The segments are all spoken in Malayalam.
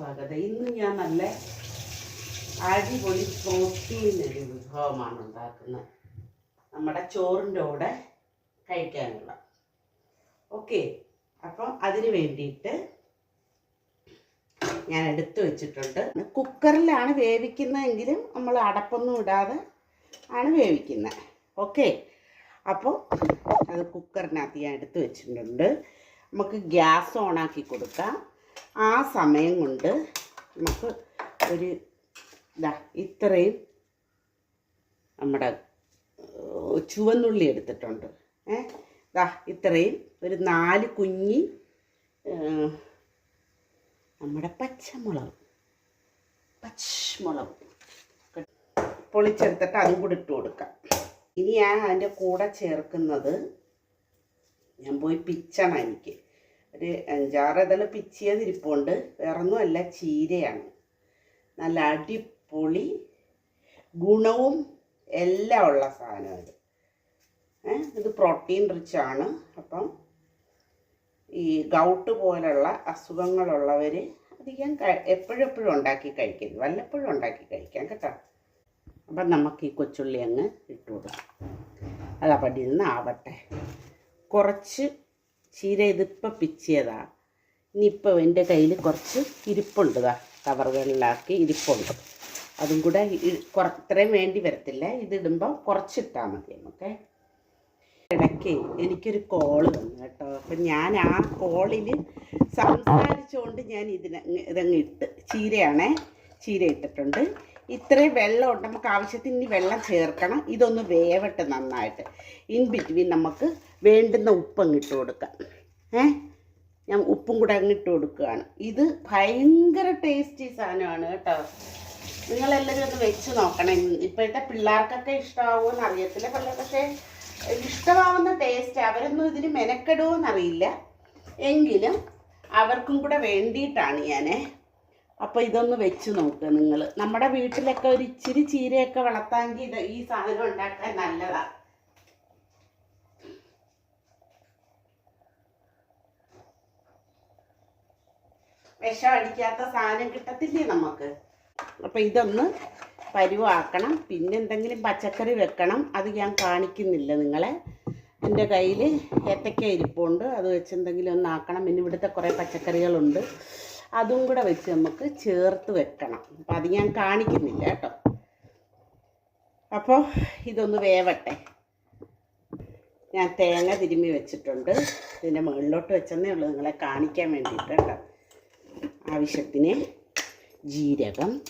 സ്വാഗതം. ഇന്ന് ഞാൻ നല്ല അടിപൊളി പ്രോട്ടീൻ ഒരു വിഭവമാണ് ഉണ്ടാക്കുന്നത്. നമ്മുടെ ചോറിന്റെ കൂടെ കഴിക്കാനുള്ള. ഓക്കെ അപ്പം അതിന് വേണ്ടിയിട്ട് ഞാൻ എടുത്തു വെച്ചിട്ടുണ്ട്. കുക്കറിലാണ് വേവിക്കുന്നതെങ്കിലും നമ്മൾ അടപ്പൊന്നും ഇടാതെ ആണ് വേവിക്കുന്നത്. ഓക്കെ അപ്പോൾ അത് കുക്കറിനകത്ത് ഞാൻ എടുത്തു വെച്ചിട്ടുണ്ട്. നമുക്ക് ഗ്യാസ് ഓണാക്കി കൊടുക്കാം. ആ സമയം കൊണ്ട് നമുക്ക് ഒരു ഇതാ ഇത്രയും നമ്മുടെ ചുവന്നുള്ളി എടുത്തിട്ടുണ്ട്. ഏ ഇതാ ഇത്രയും ഒരു നാല് കുഞ്ഞി നമ്മുടെ പച്ചമുളക് പച്ചമുളക് പൊളിച്ചെടുത്തിട്ട് അതും കൂടി ഇട്ട് കൊടുക്കാം. ഇനി ഞാൻ അതിന്റെ കൂടെ ചേർക്കുന്നത് ഞാൻ പോയി പിച്ചണം എനിക്ക്. ഒരു അഞ്ചാറ് ഇതൾ പിച്ചിയത് ഇരിപ്പുണ്ട് വേറൊന്നുമല്ല ചീരയാണ്. നല്ല അടിപൊളി ഗുണവും എല്ലാം ഉള്ള സാധനം ഇത്. ഇത് പ്രോട്ടീൻ റിച്ച് ആണ്. അപ്പം ഈ ഗൗട്ട് പോലുള്ള അസുഖങ്ങളുള്ളവർ അധികം എപ്പോഴെപ്പോഴും എപ്പോഴും എപ്പോഴും ഉണ്ടാക്കി കഴിക്കരുത്. വല്ലപ്പോഴും ഉണ്ടാക്കി കഴിക്കാം കേട്ടോ. അപ്പം നമുക്ക് ഈ കൊച്ചുള്ളി അങ്ങ് ഇട്ടു കൊടുക്കാം അതാ പടി നിന്ന് ആവട്ടെ. കുറച്ച് ചീര ഇതിപ്പോൾ പിച്ചിയതാ. ഇനിയിപ്പോൾ എന്റെ കയ്യിൽ കുറച്ച് ഇരിപ്പുണ്ട് ദാ. കവറുകളിലാക്കി ഇരിപ്പുണ്ട്. അതും കൂടെ കുറത്രയും വേണ്ടി വരത്തില്ല. ഇതിടുമ്പോൾ കുറച്ചിട്ടാൽ മതി നമുക്ക്. ഇടയ്ക്ക് എനിക്കൊരു കോൾ വന്നു കേട്ടോ. അപ്പം ഞാൻ ആ കോളിൽ സംസാരിച്ചുകൊണ്ട് ഞാൻ ഇതിന് ഇതങ്ങ് ഇട്ട് ചീരയാണേ. ചീര ഇട്ടിട്ടുണ്ട്. ഇത്രയും വെള്ളമുണ്ട്. നമുക്ക് ആവശ്യത്തിന് ഇനി വെള്ളം ചേർക്കണം. ഇതൊന്ന് വേവട്ടെ നന്നായിട്ട്. ഇൻ ബിറ്റ്വീൻ നമുക്ക് വേണ്ടുന്ന ഉപ്പങ്ങ് ഇട്ട് കൊടുക്കാം. ഏ? ഞാൻ ഉപ്പും കൂടെ അങ്ങ് ഇട്ട് കൊടുക്കുകയാണ്. ഇത് ഭയങ്കര ടേസ്റ്റി സാധനമാണ് കേട്ടോ. നിങ്ങളെല്ലാവരും ഒന്ന് വെച്ച് നോക്കണം. ഇപ്പോഴത്തെ പിള്ളേർക്കൊക്കെ ഇഷ്ടമാവുമെന്ന് അറിയത്തില്ല. പക്ഷേ പക്ഷേ ഇഷ്ടമാവുന്ന ടേസ്റ്റ് അവരൊന്നും ഇതിന് മെനക്കെടുമോ എന്നറിയില്ല എങ്കിലും അവർക്കും കൂടെ വേണ്ടിയിട്ടാണ് ഞാൻ അപ്പോൾ ഇതൊന്ന് വെച്ച് നോക്ക് നിങ്ങൾ നമ്മുടെ വീട്ടിലൊക്കെ ഒരു ഇച്ചിരി ചീരയൊക്കെ വളർത്താമെങ്കിൽ ഇത് ഈ സാധനം ഉണ്ടാക്കാൻ നല്ലതാണ് വിഷം അടിക്കാത്ത സാധനം കിട്ടത്തില്ലേ നമുക്ക്? അപ്പം ഇതൊന്ന് പരുവാക്കണം. പിന്നെ എന്തെങ്കിലും പച്ചക്കറി വെക്കണം. അത് ഞാൻ കാണിക്കുന്നില്ല നിങ്ങളെ. എന്റെ കയ്യിൽ ഏത്തക്ക ഇരിപ്പുണ്ട്. അത് വെച്ച് എന്തെങ്കിലും ഒന്ന് ആക്കണം. പിന്നെ ഇവിടുത്തെ കുറേ പച്ചക്കറികളുണ്ട്. അതും കൂടെ വെച്ച് നമുക്ക് ചേർത്ത് വെക്കണം. അപ്പം അത് ഞാൻ കാണിക്കുന്നില്ല കേട്ടോ. അപ്പോൾ ഇതൊന്ന് വേവട്ടെ. ഞാൻ തേങ്ങ തിരുമ്മി വെച്ചിട്ടുണ്ട്. ഇതിന്റെ മുകളിലോട്ട് വെച്ചെന്നേ ഉള്ളൂ. നിങ്ങളെ കാണിക്കാൻ വേണ്ടിയിട്ട് കേട്ടോ. ആവശ്യത്തിന് ജീരകം.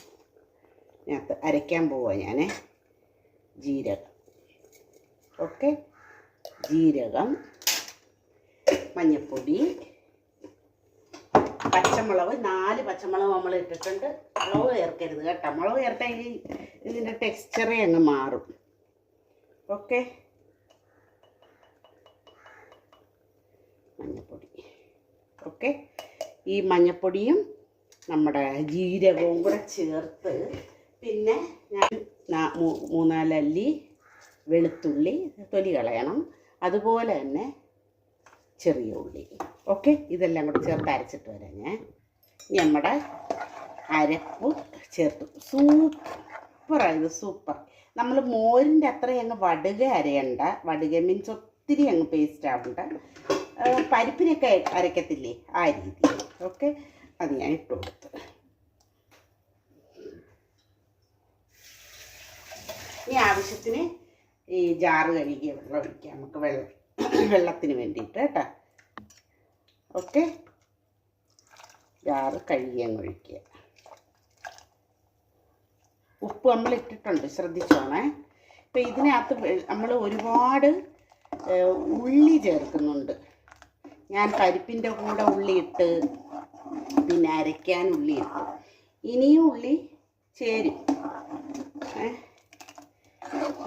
ഞാൻ അരയ്ക്കാൻ പോവാ ഞാൻ ജീരകം. ഓക്കെ? ജീരകം. മഞ്ഞൾപ്പൊടി പച്ചമുളക് നാല് പച്ചമുളക് നമ്മൾ ഇട്ടിട്ടുണ്ട്. മുളക് ചേർക്കരുത് കേട്ടോ. മുളക് ചേർത്താൽ ഇതിന്റെ ടെക്സ്ചറേ അങ്ങ് മാറും. ഓക്കെ. മഞ്ഞപ്പൊടി. ഓക്കെ. ഈ മഞ്ഞപ്പൊടിയും നമ്മുടെ ജീരകവും കൂടെ ചേർത്ത് പിന്നെ ഞാൻ മൂന്നാലല്ലി വെളുത്തുള്ളി തൊലി കളയണം. അതുപോലെ തന്നെ ചെറിയ ഉള്ളി. ഓക്കെ? ഇതെല്ലാം കൂടെ ചേർത്ത് അരച്ചിട്ട് വരാം ഞാൻ. നമ്മുടെ അരപ്പ് ചേർത്തു. സൂപ്പറായത് സൂപ്പർ. നമ്മൾ മോരിന്റെ അത്ര അങ്ങ് വടുക അരയണ്ട. വടുക മീൻസ് ഒത്തിരി അങ്ങ് പേസ്റ്റ് ആവണ്ട. പരിപ്പിനൊക്കെ അരക്കത്തില്ലേ? ആ രീതി. ഓക്കെ? അത് ഞാൻ ഇട്ട് കൊടുത്ത്. ഇനി ആവശ്യത്തിന് ഈ ജാറ് കഴുകിയ വെള്ളം ഒഴിക്കാം. നമുക്ക് വെള്ളം വെള്ളത്തിന് വേണ്ടിയിട്ട് കേട്ടോ. ഓക്കെ. ജാറ് കഴുകിയങ്ങ് ഒഴിക്കുക. ഉപ്പ് നമ്മൾ ഇട്ടിട്ടുണ്ട് ശ്രദ്ധിച്ചോണേ. ഇപ്പം ഇതിനകത്ത് നമ്മൾ ഒരുപാട് ഉള്ളി ചേർക്കുന്നുണ്ട്. ഞാൻ പരിപ്പിന്റെ കൂടെ ഉള്ളി ഇട്ട് പിന്നെ അരയ്ക്കാൻ ഉള്ളി ഇട്ടു. ഇനിയും ഉള്ളി ചേരും.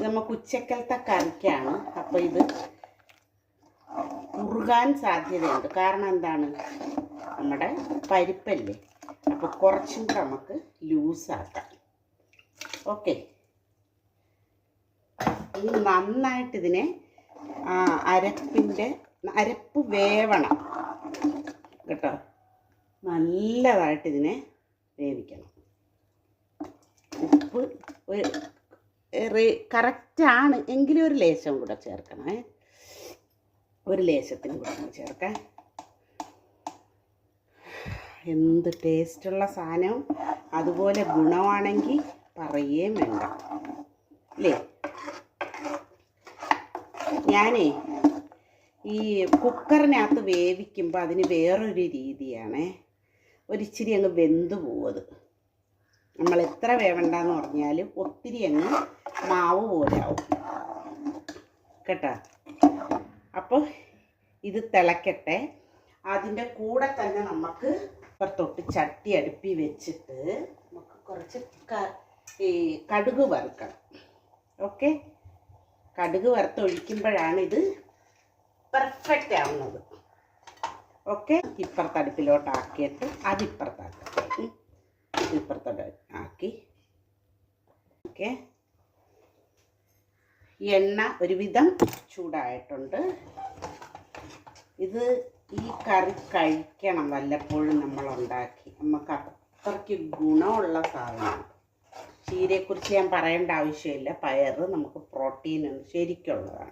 നമുക്ക് ഉച്ചക്കലത്തെ കറിക്കാണ്. അപ്പോൾ ഇത് കുറുകാൻ സാധ്യതയുണ്ട്. കാരണം എന്താണ്? നമ്മുടെ പരിപ്പല്ലേ? അപ്പോൾ കുറച്ചും കൂടെ നമുക്ക് ലൂസാക്കാം ഓക്കെ ഇനി നന്നായിട്ട് ഇതിനെ അരപ്പിന്റെ അരപ്പ് വേവണം. കേട്ടോ? നല്ലതായിട്ട് ഇതിനെ വേവിക്കണം. ഉപ്പ് ഒരു കറക്റ്റാണ് എങ്കിലും ഒരു ലേശം കൂടെ ചേർക്കണേ ഒരു ലേശത്തിന് കൂടെ ചേർക്കാം. എന്ത് ടേസ്റ്റുള്ള സാധനവും അതുപോലെ ഗുണമാണെങ്കിൽ പറയേ വേണ്ട. അല്ലേ? ഞാനേ ഈ കുക്കറിനകത്ത് വേവിക്കുമ്പോൾ അതിന് വേറൊരു രീതിയാണേ. ഒരിച്ചിരി അങ്ങ് വെന്ത് പോവത് നമ്മൾ എത്ര വേവണ്ടെന്ന് പറഞ്ഞാലും ഒത്തിരി അങ്ങ് മാവ് പോലെ ആവും. കേട്ടോ? അപ്പോൾ ഇത് തിളക്കട്ടെ. അതിന്റെ കൂടെ തന്നെ നമുക്ക് പുറത്തോട്ട് ചട്ടി അടുപ്പി വെച്ചിട്ട് നമുക്ക് കുറച്ച് ഈ കടുക് വറുക്കണം. ഓക്കെ? കടുക് വറുത്തൊഴിക്കുമ്പോഴാണ് ഇത് പെർഫെക്റ്റ് ആവുന്നത്. ഓക്കെ? ഇപ്പുറത്ത് അടുപ്പിലോട്ടാക്കിയിട്ട് അതിപ്പുറത്താക്കാം. ഇപ്പുറത്തോട്ട് ആക്കി. ഓക്കെ? എണ്ണ ഒരുവിധം ചൂടായിട്ടുണ്ട്. ഇത് ഈ കറി കഴിക്കണം വല്ലപ്പോഴും നമ്മൾ ഉണ്ടാക്കി നമുക്ക് അത്രയ്ക്ക് ഗുണമുള്ള സാധനമാണ്. ചീരയെക്കുറിച്ച് ഞാൻ പറയേണ്ട ആവശ്യമില്ല. പയർ നമുക്ക് പ്രോട്ടീൻ ശരിക്കുള്ളതാണ്.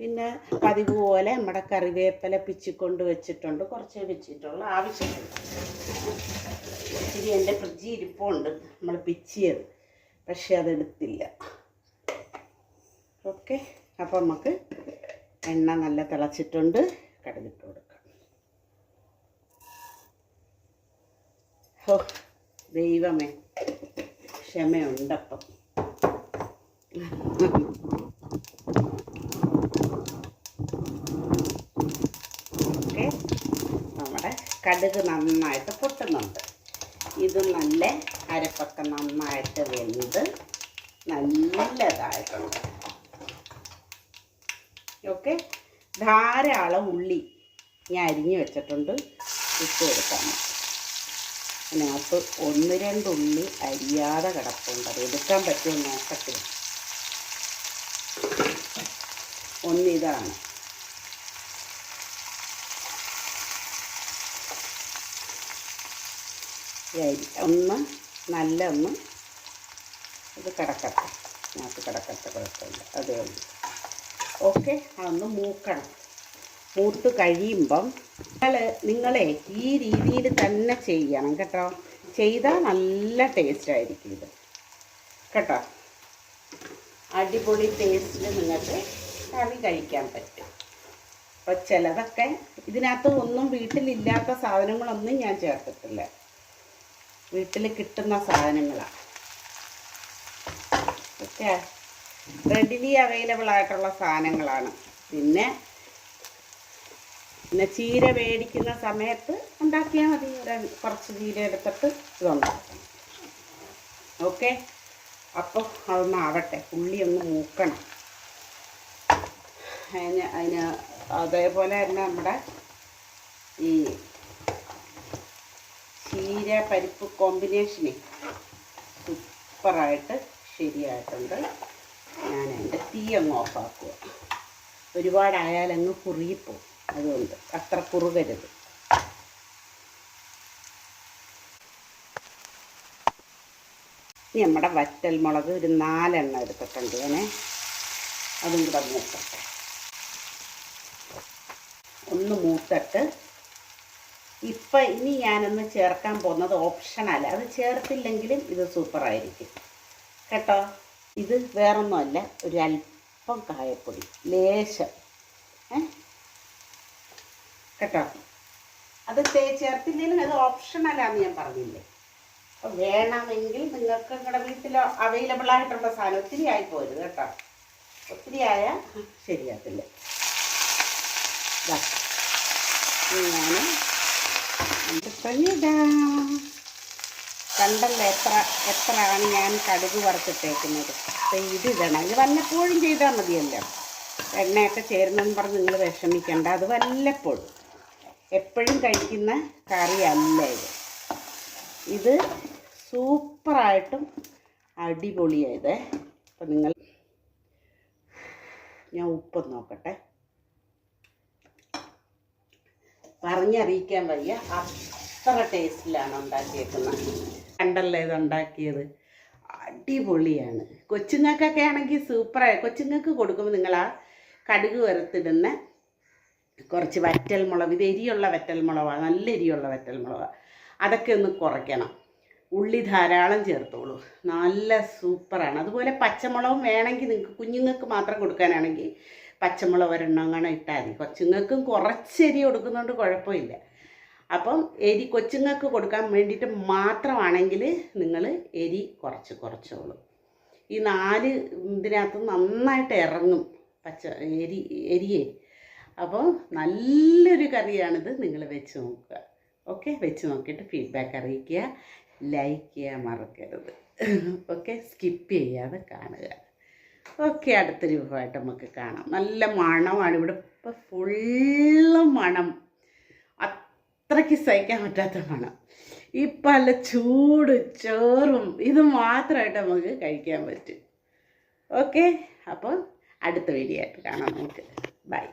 പിന്നെ പതിവ് പോലെ നമ്മുടെ കറിവേപ്പില പിച്ചിക്കൊണ്ട് വെച്ചിട്ടുണ്ട്. കുറച്ചേ വെച്ചിട്ടുള്ള. ആവശ്യമില്ല. ഇച്ചിരി എന്റെ ഫ്രിഡ്ജിൽ ഇരിപ്പുണ്ട്. നമ്മൾ പിച്ചിയത്. പക്ഷെ അതെടുത്തില്ല. ഓക്കെ. അപ്പോൾ നമുക്ക് എണ്ണ നല്ല തിളച്ചിട്ടുണ്ട്. കടുകിട്ട് കൊടുക്കാം. ഓ ദൈവമേ. ക്ഷമയുണ്ടപ്പം. ഓക്കെ. നമ്മുടെ കടുക് നന്നായിട്ട് പൊട്ടുന്നുണ്ട്. ഇത് നല്ല അരപ്പൊക്കെ നന്നായിട്ട് വെന്ത് നല്ലതായിട്ടുണ്ട്. ഓക്കെ? ധാരാളം ഉള്ളി ഞാൻ അരിഞ്ഞ് വെച്ചിട്ടുണ്ട്. ഇട്ട് കൊടുക്കാം അതിനകത്ത് ഒന്ന് രണ്ട് ഉള്ളി അരിയാതെ കിടപ്പുണ്ട്. അത് എടുക്കാൻ പറ്റുമോ നോക്കട്ടെ. ഒന്നിതാണ് അരി ഒന്ന് നല്ല ഒന്ന് ഇത് കിടക്കട്ടെ. അതിനകത്ത് കിടക്കട്ടെ കുഴപ്പമില്ല. അതേ ഉള്ളൂ. ഓക്കെ അതൊന്ന് മൂക്കണം. മൂത്ത് കഴിയുമ്പം നിങ്ങൾ നിങ്ങളെ ഈ രീതിയിൽ തന്നെ ചെയ്യണം കേട്ടോ. ചെയ്താൽ നല്ല ടേസ്റ്റ് ആയിരിക്കും ഇത്. കേട്ടോ? അടിപൊളി ടേസ്റ്റിൽ നിങ്ങൾക്ക് കറി കഴിക്കാൻ പറ്റും. അപ്പോൾ ചിലതൊക്കെ ഇതിനകത്ത് ഒന്നും വീട്ടിലില്ലാത്ത സാധനങ്ങളൊന്നും ഞാൻ ചേർത്തിട്ടില്ല. വീട്ടിൽ കിട്ടുന്ന സാധനങ്ങളാണ് ഓക്കെ? റെഡിലി അവൈലബിൾ ആയിട്ടുള്ള സാധനങ്ങളാണ്. പിന്നെ പിന്നെ ചീര മേടിക്കുന്ന സമയത്ത് ഉണ്ടാക്കിയാൽ മതി. കുറച്ച് ചീര എടുത്തിട്ട് ഇതുണ്ടാക്കണം ഓക്കെ അപ്പോൾ അതൊന്ന് ആവട്ടെ. ഉള്ളി ഒന്ന് മൂക്കണം. അതിന് അതിന് അതേപോലെ തന്നെ നമ്മുടെ ഈ ചീര പരിപ്പ് കോമ്പിനേഷനെ സൂപ്പറായിട്ട് ശരിയായിട്ടുണ്ട്. ഞാൻ എന്റെ തീ അങ്ങ് ഓഫാക്കുക. ഒരുപാടായാലങ്ങ് കുറുകിപ്പോവും. അതുകൊണ്ട് അത്ര കുറുകരുത്. ഇനി നമ്മുടെ വറ്റൽ മുളക് ഒരു നാലെണ്ണം എടുത്തിട്ടുണ്ട്. ഞാനേ അതും കൂടെ മൂക്കട്ടെ ഒന്ന് മൂത്തിട്ട് ഇപ്പം ഇനി ഞാനൊന്ന് ചേർക്കാൻ പോകുന്നത് ഓപ്ഷനല്ല. അത് ചേർത്തില്ലെങ്കിലും ഇത് സൂപ്പറായിരിക്കും. കേട്ടോ? ഇത് വേറൊന്നുമല്ല ഒരു അല്പം കായപ്പൊടി ലേശം. കേട്ടോ? അത് ചേർത്തില്ലെങ്കിൽ അത് ഓപ്ഷണലാന്ന് ഞാൻ പറഞ്ഞില്ലേ. അപ്പോൾ വേണമെങ്കിൽ നിങ്ങൾക്ക് നിങ്ങളുടെ വീട്ടിൽ അവൈലബിൾ ആയിട്ടുള്ള സാധനം ഒത്തിരി ആയി പോരുത് കേട്ടോ. ഒത്തിരി ആയാൽ ശരിയാക്കില്ല ഞാൻ കണ്ടല്ലോ എത്ര എത്രയാണ് ഞാൻ കടുക് വറുത്തിട്ടേക്കുന്നത്. അപ്പോൾ ഇടണം. ഇത് വല്ലപ്പോഴും ചെയ്താൽ മതിയല്ലോ. എണ്ണയൊക്കെ ചേരുന്നെന്ന് പറഞ്ഞ് നിങ്ങൾ വിഷമിക്കേണ്ട. അത് വല്ലപ്പോഴും. എപ്പോഴും കഴിക്കുന്ന കറിയല്ല ഇത്. ഇത് സൂപ്പറായിട്ടും അടിപൊളിയായത് അപ്പം നിങ്ങൾ ഞാൻ ഉപ്പ് നോക്കട്ടെ. പറഞ്ഞറിയിക്കാൻ വയ്യ. അത്ര ടേസ്റ്റിലാണ് ഉണ്ടാക്കിയേക്കുന്നത്. കണ്ടല്ലേ ഇത് ഉണ്ടാക്കിയത് അടിപൊളിയാണ്. കൊച്ചുങ്ങൾക്കൊക്കെ ആണെങ്കിൽ സൂപ്പറായി കൊച്ചുങ്ങൾക്ക് കൊടുക്കുമ്പോൾ നിങ്ങൾ ആ കടുക് വറുത്തിടുന്ന കുറച്ച് വറ്റൽ മുളക് ഇത് എരിയുള്ള വറ്റൽ മുളകാണ്. നല്ല എരിയുള്ള വറ്റൽ മുളകാണ് അതൊക്കെ ഒന്ന് കുറയ്ക്കണം. ഉള്ളി ധാരാളം ചേർത്തോളൂ. നല്ല സൂപ്പറാണ് അതുപോലെ പച്ചമുളകും വേണമെങ്കിൽ നിങ്ങൾക്ക് കുഞ്ഞുങ്ങൾക്ക് മാത്രം കൊടുക്കാനാണെങ്കിൽ പച്ചമുളക് ഒരെണ്ണം അങ്ങനെ ഇട്ടാൽ മതി. കൊച്ചുങ്ങൾക്കും കുറച്ച് എരി കൊടുക്കുന്നതുകൊണ്ട് കുഴപ്പമില്ല. അപ്പം എരി കൊച്ചുങ്ങൾക്ക് കൊടുക്കാൻ വേണ്ടിയിട്ട് മാത്രമാണെങ്കിൽ നിങ്ങൾ എരി കുറച്ച് കുറച്ചോളൂ. ഈ നാല് ഇതിനകത്ത് നന്നായിട്ട് ഇറങ്ങും പച്ച എരി എരിയേ. അപ്പോൾ നല്ലൊരു കറിയാണിത് നിങ്ങൾ വെച്ച് നോക്കുക. ഓക്കെ? വെച്ച് നോക്കിയിട്ട് ഫീഡ്ബാക്ക് അറിയിക്കുക. ലൈക്ക് ചെയ്യാൻ മറക്കരുത്. ഓക്കെ? സ്കിപ്പ് ചെയ്യാതെ കാണുക. ഓക്കെ? അടുത്ത വിഭവമായിട്ട് നമുക്ക് കാണാം. നല്ല മണമാണ്. ഇവിടെ ഇപ്പോൾ ഫുള്ള് മണം. അത്രയ്ക്ക് സഹിക്കാൻ പറ്റാത്ത മണം. ഈ പല ചൂട് ചോറും ഇത് മാത്രമായിട്ട് നമുക്ക് കഴിക്കാൻ പറ്റും. ഓക്കെ? അപ്പോൾ അടുത്ത വീഡിയോ ആയിട്ട് കാണാം നമുക്ക്. ബൈ